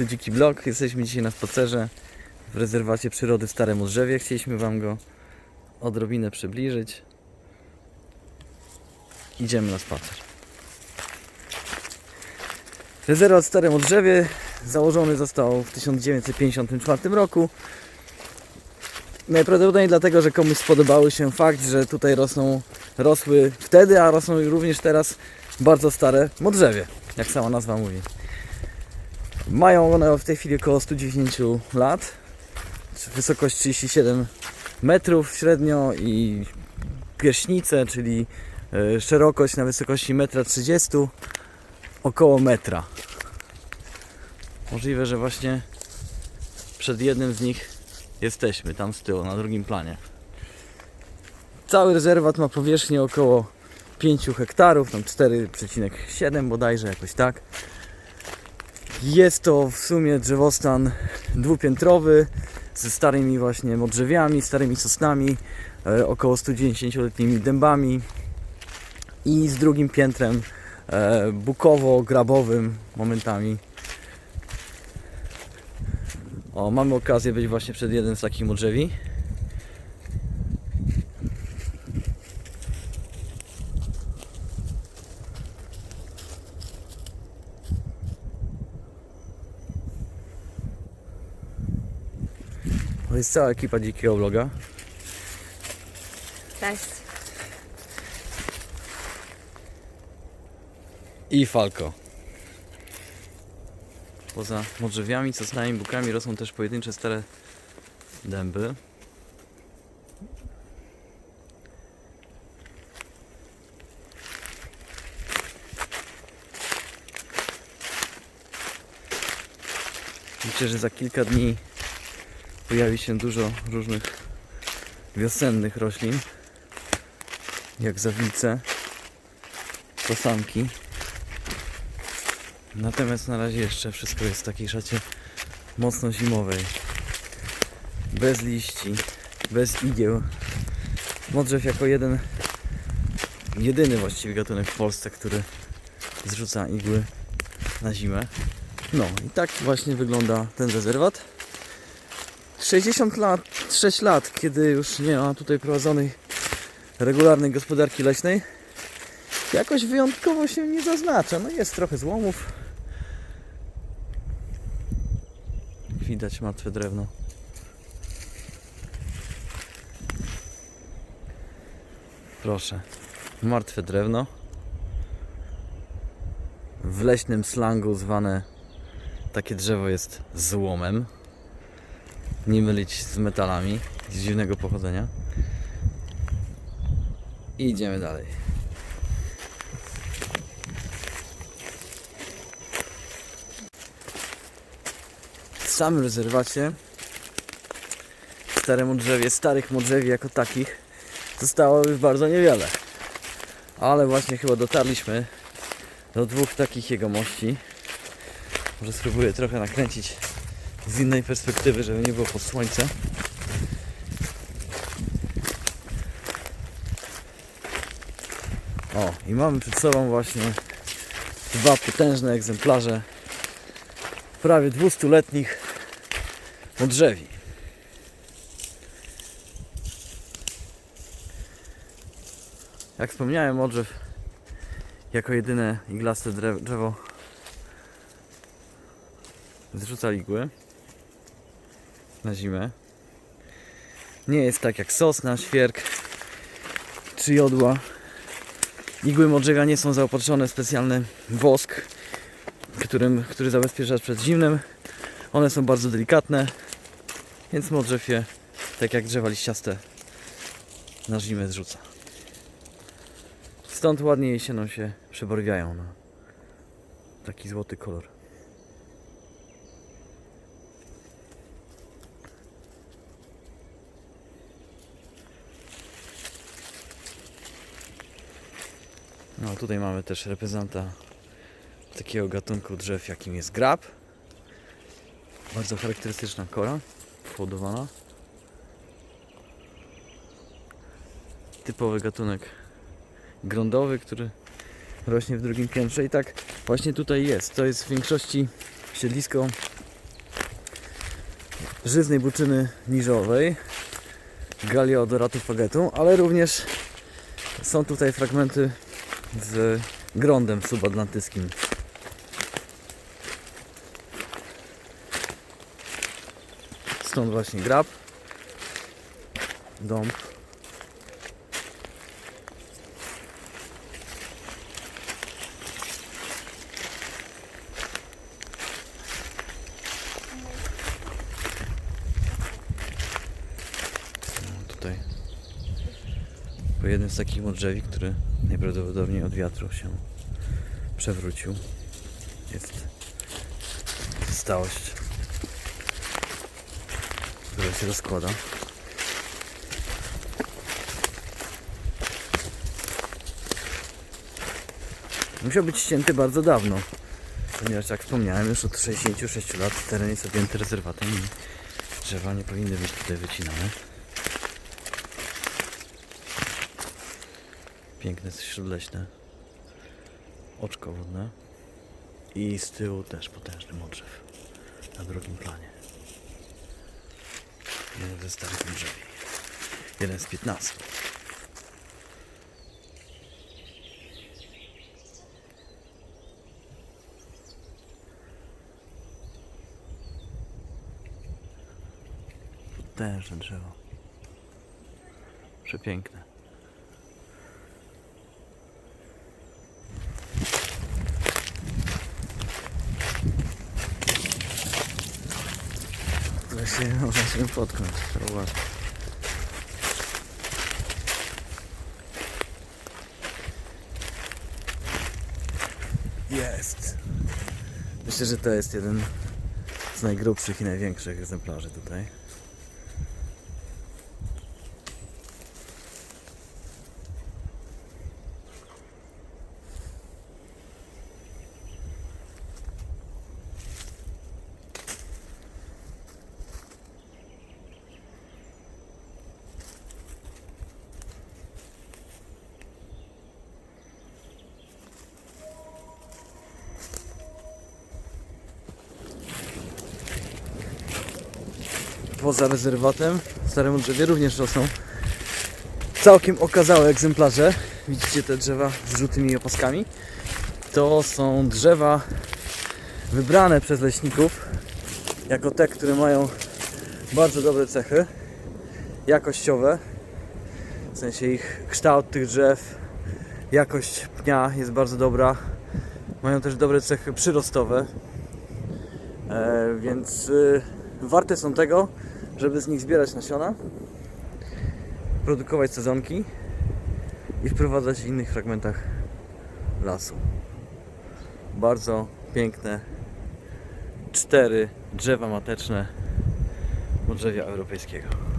podcastu Dziki Blog. Jesteśmy dzisiaj na spacerze w rezerwacie przyrody w Starym Drzewie. Chcieliśmy Wam go odrobinę przybliżyć. Idziemy na spacer. Rezerwat w Starym Drzewie założony został w 1954 roku. Najprawdopodobniej dlatego, że komuś spodobały się fakt, że tutaj rosną, rosły wtedy, a rosną również teraz bardzo stare modrzewie, jak sama nazwa mówi. Mają one w tej chwili około 110 lat, wysokość 37 metrów średnio i pierśnicę, czyli e, szerokość na wysokości 1,30 m około metra. Możliwe, że właśnie przed jednym z nich jesteśmy, tam z tyłu, na drugim planie. Cały rezerwat ma powierzchnię około 5 hektarów, tam 4,7 bodajże, jakoś tak. Jest to w sumie drzewostan dwupiętrowy ze starymi właśnie modrzewiami, starymi sosnami, e, około 190-letnimi dębami i z drugim piętrem e, bukowo-grabowym momentami. O, mamy okazję być właśnie przed jednym z takich modrzewi. To jest cała ekipa dzikiego vloga. Cześć. i falko. Poza modrzewiami, sosnami, bukami rosną też pojedyncze stare dęby. Liczę, że za kilka dni pojawi się dużo różnych wiosennych roślin, jak zawilce, kosanki. Natomiast na razie jeszcze wszystko jest w takiej szacie mocno zimowej. Bez liści, bez igieł. Modrzew jako jeden, jedyny właściwie gatunek w Polsce, który zrzuca igły na zimę. No i tak właśnie wygląda ten rezerwat. 60 lat, 6 lat, kiedy już nie ma tutaj prowadzonej regularnej gospodarki leśnej, jakoś wyjątkowo się nie zaznacza. No jest trochę złomów. Widać martwe drewno. Proszę. Martwe drewno. W leśnym slangu zwane takie drzewo jest złomem. Nie mylić z metalami z dziwnego pochodzenia. I idziemy dalej. w samym rezerwacie w starym drzewie, starych modrzewi jako takich zostało już bardzo niewiele. Ale właśnie chyba dotarliśmy do dwóch takich jegomości. Może spróbuję trochę nakręcić z innej perspektywy, żeby nie było pod słońce. O, i mamy przed sobą właśnie dwa potężne egzemplarze prawie 200-letnich modrzewi. Jak wspomniałem, modrzew jako jedyne iglaste drzewo zrzuca igły na zimę. Nie jest tak jak sosna, świerk czy jodła. Igły modrzewia nie są zaopatrzone w specjalny wosk, którym, który zabezpiecza przed zimnem. One są bardzo delikatne, więc modrzew je, tak jak drzewa liściaste, na zimę zrzuca. Stąd ładnie jesienią się przebarwiają na taki złoty kolor. No tutaj mamy też reprezenta takiego gatunku drzew, jakim jest grab. Bardzo charakterystyczna kora, płodowana. Typowy gatunek grądowy, który rośnie w drugim piętrze i tak właśnie tutaj jest. To jest w większości siedlisko żyznej buczyny niżowej, Galeodoratu fagetum, ale również są tutaj fragmenty z grądem subatlantyckim. Stąd właśnie grab, dąb. No, Tutaj po jednym z takich modrzewi, który najprawdopodobniej od wiatru się przewrócił. Jest stałość, która się rozkłada. Musiał być ścięty bardzo dawno, ponieważ jak wspomniałem już od 66 lat teren jest objęty rezerwatem i drzewa nie powinny być tutaj wycinane. Piękne śródleśne oczko wodne i z tyłu też potężny modrzew na drugim planie. Jeden ze starych modrzewi. Jeden z 15. Potężne drzewo. Przepiękne. Właśnie można się potknąć. Jest. Myślę, że to jest jeden z najgrubszych i największych egzemplarzy tutaj. Poza rezerwatem w Starym Drzewie również rosną całkiem okazałe egzemplarze. Widzicie te drzewa z żółtymi opaskami? To są drzewa wybrane przez leśników jako te, które mają bardzo dobre cechy jakościowe. W sensie ich kształt tych drzew, jakość pnia jest bardzo dobra. Mają też dobre cechy przyrostowe. E, więc y, warte są tego, żeby z nich zbierać nasiona, produkować sezonki i wprowadzać w innych fragmentach lasu. Bardzo piękne cztery drzewa mateczne modrzewia europejskiego.